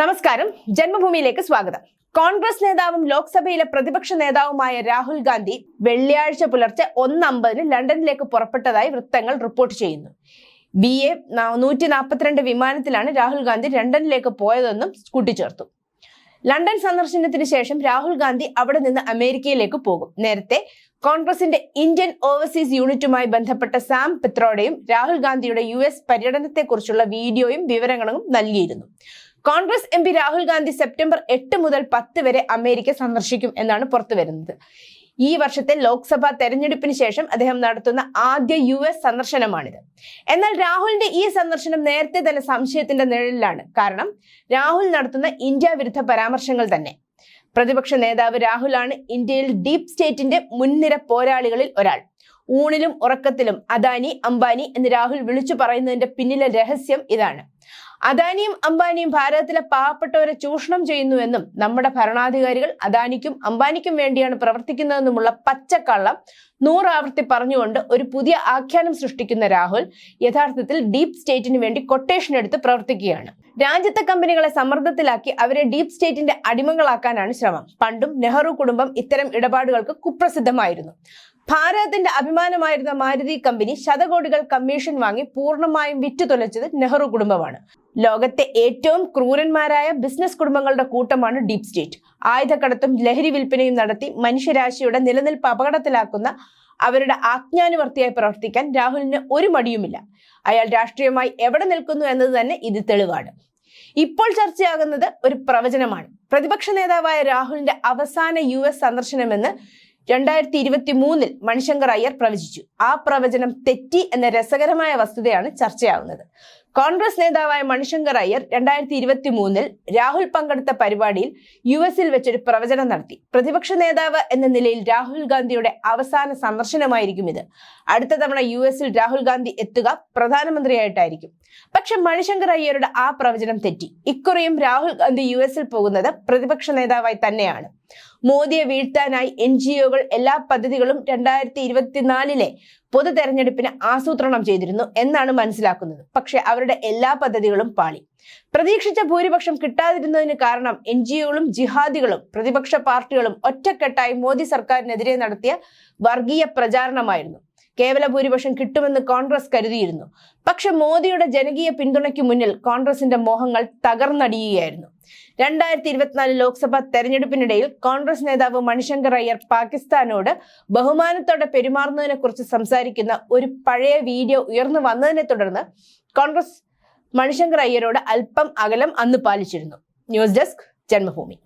നമസ്കാരം. ജന്മഭൂമിയിലേക്ക് സ്വാഗതം. കോൺഗ്രസ് നേതാവും ലോക്സഭയിലെ പ്രതിപക്ഷ നേതാവുമായ രാഹുൽ ഗാന്ധി വെള്ളിയാഴ്ച പുലർച്ചെ ഒന്നമ്പതിന് ലണ്ടനിലേക്ക് പുറപ്പെട്ടതായി വൃത്തങ്ങൾ റിപ്പോർട്ട് ചെയ്യുന്നു. ബി എ നൂറ്റി നാൽപ്പത്തിരണ്ട് വിമാനത്തിലാണ് രാഹുൽ ഗാന്ധി ലണ്ടനിലേക്ക് പോയതെന്നും കൂട്ടിച്ചേർത്തു. ലണ്ടൻ സന്ദർശനത്തിന് ശേഷം രാഹുൽ ഗാന്ധി അവിടെ നിന്ന് അമേരിക്കയിലേക്ക് പോകും. നേരത്തെ കോൺഗ്രസിന്റെ ഇന്ത്യൻ ഓവർസീസ് യൂണിറ്റുമായി ബന്ധപ്പെട്ട സാം പിത്രോഡയും രാഹുൽ ഗാന്ധിയുടെ യു എസ് പര്യടനത്തെക്കുറിച്ചുള്ള വീഡിയോയും വിവരങ്ങളും നൽകിയിരുന്നു. Congress M P Rahul Gandhi September എട്ട് മുതൽ പത്ത് വരെ അമേരിക്ക സന്ദർശിക്കും എന്നാണ് പുറത്തു വരുന്നത് ഈ വർഷത്തെ ലോക്സഭാ തെരഞ്ഞെടുപ്പിന് ശേഷം അദ്ദേഹം നടത്തുന്ന ആദ്യ യു എസ് സന്ദർശനമാണിത്. എന്നാൽ രാഹുലിന്റെ ഈ സന്ദർശനം നേരത്തെ തന്നെ സംശയത്തിന്റെ നിഴലിലാണ്. കാരണം രാഹുൽ നടത്തുന്ന ഇന്ത്യ വിരുദ്ധ പരാമർശങ്ങൾ തന്നെ. പ്രതിപക്ഷ നേതാവ് രാഹുലാണ് ഇന്ത്യയിൽ ഡീപ് സ്റ്റേറ്റിന്റെ മുൻനിര പോരാളികളിൽ ഒരാൾ. ഊണിലും ഉറക്കത്തിലും അദാനി അംബാനി എന്ന് രാഹുൽ വിളിച്ചു പറയുന്നതിന്റെ പിന്നിലെ രഹസ്യം ഇതാണ്. അദാനിയും അംബാനിയും ഭാരതത്തിലെ പാവപ്പെട്ടവരെ ചൂഷണം ചെയ്യുന്നുവെന്നും നമ്മുടെ ഭരണാധികാരികൾ അദാനിക്കും അംബാനിക്കും വേണ്ടിയാണ് പ്രവർത്തിക്കുന്നതെന്നുമുള്ള പച്ചക്കള്ളം നൂറാവർത്തി പറഞ്ഞുകൊണ്ട് ഒരു പുതിയ ആഖ്യാനം സൃഷ്ടിക്കുന്ന രാഹുൽ യഥാർത്ഥത്തിൽ ഡീപ് സ്റ്റേറ്റിന് വേണ്ടി കൊട്ടേഷൻ എടുത്ത് പ്രവർത്തിക്കുകയാണ്. രാജ്യത്തെ കമ്പനികളെ സമ്മർദ്ദത്തിലാക്കി അവരെ ഡീപ് സ്റ്റേറ്റിന്റെ അടിമകളാക്കാനാണ് ശ്രമം. പണ്ടും നെഹ്റു കുടുംബം ഇത്തരം ഇടപാടുകൾക്ക് കുപ്രസിദ്ധമായിരുന്നു. ഭാരതത്തിന്റെ അഭിമാനമായിരുന്ന മാരുതി കമ്പനി ശതകോടികൾ കമ്മീഷൻ വാങ്ങി പൂർണമായും വിറ്റു തുലച്ചത് നെഹ്റു കുടുംബമാണ്. ലോകത്തെ ഏറ്റവും ക്രൂരന്മാരായ ബിസിനസ് കുടുംബങ്ങളുടെ കൂട്ടമാണ് ഡീപ് സ്റ്റേറ്റ് ആയുധക്കടത്തും ലഹരി വിൽപ്പനയും നടത്തി മനുഷ്യരാശിയുടെ നിലനിൽപ്പ് അപകടത്തിലാക്കുന്ന അവരുടെ ആജ്ഞാനുവർത്തിയായി പ്രവർത്തിക്കാൻ രാഹുലിന് ഒരു മടിയുമില്ല. അയാൾ രാഷ്ട്രീയമായി എവിടെ നിൽക്കുന്നു എന്നത് തന്നെ ഇത് തെളിവാണ്. ഇപ്പോൾ ചർച്ചയാകുന്നത് ഒരു പ്രവചനമാണ്. പ്രതിപക്ഷ നേതാവായ രാഹുലിന്റെ അവസാന യു എസ് സന്ദർശനമെന്ന് രണ്ടായിരത്തി ഇരുപത്തി മൂന്നിൽ മണിശങ്കർ അയ്യർ പ്രവചിച്ചു. ആ പ്രവചനം തെറ്റി എന്ന രസകരമായ വസ്തുതയാണ് ചർച്ചയാവുന്നത്. കോൺഗ്രസ് നേതാവായ മണിശങ്കർ അയ്യർ രണ്ടായിരത്തി ഇരുപത്തി മൂന്നിൽ രാഹുൽ പങ്കെടുത്ത പരിപാടിയിൽ യു എസിൽ വെച്ചൊരു പ്രവചനം നടത്തി. പ്രതിപക്ഷ നേതാവ് എന്ന നിലയിൽ രാഹുൽ ഗാന്ധിയുടെ അവസാന സന്ദർശനമായിരിക്കും ഇത്. അടുത്ത തവണ യു എസിൽ രാഹുൽ ഗാന്ധി എത്തുക പ്രധാനമന്ത്രിയായിട്ടായിരിക്കും. പക്ഷെ മണിശങ്കർ അയ്യരുടെ ആ പ്രവചനം തെറ്റി. ഇക്കുറിയും രാഹുൽ ഗാന്ധി യു എസിൽ പോകുന്നത് പ്രതിപക്ഷ നേതാവായി തന്നെയാണ്. മോദിയെ വീഴ്ത്താനായി എൻ ജി ഒകൾ എല്ലാ പദ്ധതികളും രണ്ടായിരത്തി ഇരുപത്തിനാലിലെ പൊതു തെരഞ്ഞെടുപ്പിന് ആസൂത്രണം ചെയ്തിരുന്നു എന്നാണ് മനസ്സിലാക്കുന്നത്. പക്ഷെ അവരുടെ എല്ലാ പദ്ധതികളും പാളി. പ്രതീക്ഷിച്ച ഭൂരിപക്ഷം കിട്ടാതിരുന്നതിന് കാരണം എൻ ജി ഒകളും ജിഹാദികളും പ്രതിപക്ഷ പാർട്ടികളും ഒറ്റക്കെട്ടായി മോദി സർക്കാരിനെതിരെ നടത്തിയ വർഗീയ പ്രചാരണമായിരുന്നു. കേവല ഭൂരിപക്ഷം കിട്ടുമെന്ന് കോൺഗ്രസ് കരുതിയിരുന്നു. പക്ഷെ മോദിയുടെ ജനകീയ പിന്തുണയ്ക്ക് മുന്നിൽ കോൺഗ്രസിന്റെ മോഹങ്ങൾ തകർന്നടിയുകയായിരുന്നു. രണ്ടായിരത്തി ഇരുപത്തിനാല് ലോക്സഭാ തെരഞ്ഞെടുപ്പിനിടയിൽ കോൺഗ്രസ് നേതാവ് മണിശങ്കർ അയ്യർ പാകിസ്ഥാനോട് ബഹുമാനത്തോടെ പെരുമാറുന്നതിനെ കുറിച്ച് സംസാരിക്കുന്ന ഒരു പഴയ വീഡിയോ ഉയർന്നു വന്നതിനെ തുടർന്ന് കോൺഗ്രസ് മണിശങ്കർ അയ്യരോട് അല്പം അകലം അന്ന് പാലിച്ചിരുന്നു. News desk Janmabhumi.